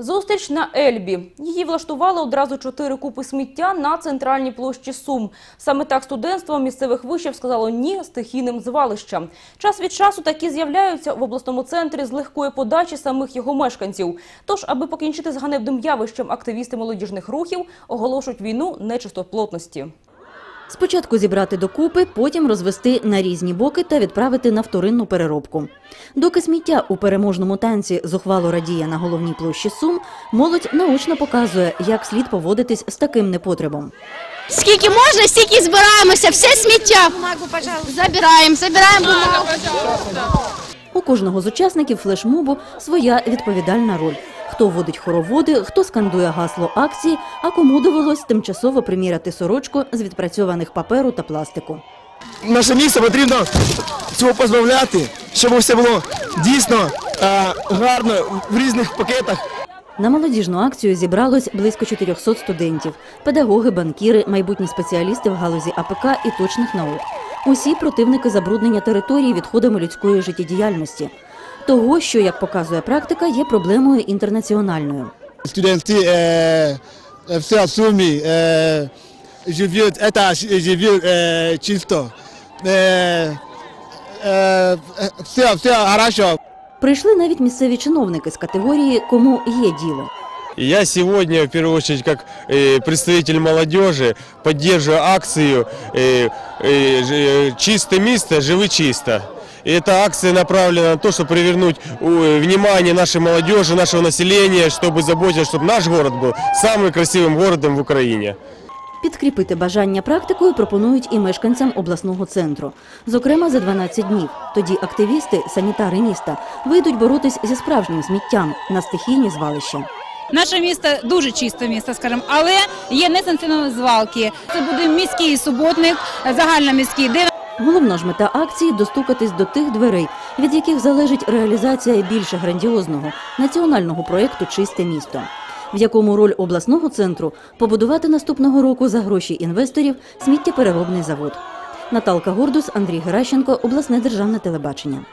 Зустріч на Ельбі. Її влаштували одразу чотири купи сміття на центральній площі Сум. Саме так студентство місцевих вишів сказало ні стихійним звалищам. Час від часу такі з'являються в обласному центрі з легкої подачі самих його мешканців. Тож, аби покінчити з ганебним явищем, активісти молодіжних рухів оголошують війну нечистоплотності. Спочатку зібрати докупи, потім розвести на різні боки та відправити на вторинну переробку. Доки сміття у переможному танці зухвало радіє на головній площі Сум, молодь наочно показує, як слід поводитись з таким непотребом. Скільки можна, стільки збираємося, все сміття. Забираємо, забираємо бумагу. У кожного з учасників флешмобу своя відповідальна роль. Хто водить хороводи, хто скандує гасло акції, а кому довелось тимчасово приміряти сорочку з відпрацьованих паперу та пластику. наше місто потрібно цього позбавляти, щоб все було дійсно е, гарно в різних пакетах. На молодіжну акцію зібралось близько 400 студентів, педагоги, банкіри, майбутні спеціалісти в галузі АПК і точних наук. Усі противники забруднення території відходами людської життєдіяльності Того, що, як показує практика, є проблемою інтернаціональною. Студенти е, е, все в сумі е, живуть, это, живуть е, чисто. Е, е, все, все хорошо. Прийшли навіть місцеві чиновники з категорії Кому є діло. И Я сегодня, в первую очередь, как э, представитель молодежи, поддерживаю акцию э, э, ж- э, «Чисто место, живи чисто». И эта акция направлена на то, чтобы привернуть э, внимание нашей молодежи, нашего населения, чтобы заботиться, чтобы наш город был самым красивым городом в Украине. Підкріпити бажання практикою пропонують і мешканцям обласного центру. Зокрема, за 12 днів. Тоді активісти, санітари міста вийдуть боротись зі справжнім сміттям на стихійні звалища. Наше місто дуже чисте місто, скажімо, але є несанкціоновані звалки. Це буде міський суботник, загальноміський, де Головна ж мета акції достукатись до тих дверей, від яких залежить реалізація більше грандіозного національного проєкту Чисте місто, в якому роль обласного центру побудувати наступного року за гроші інвесторів сміттєпереробний завод. Наталка Гордус, Андрій Геращенко, обласне державне телебачення.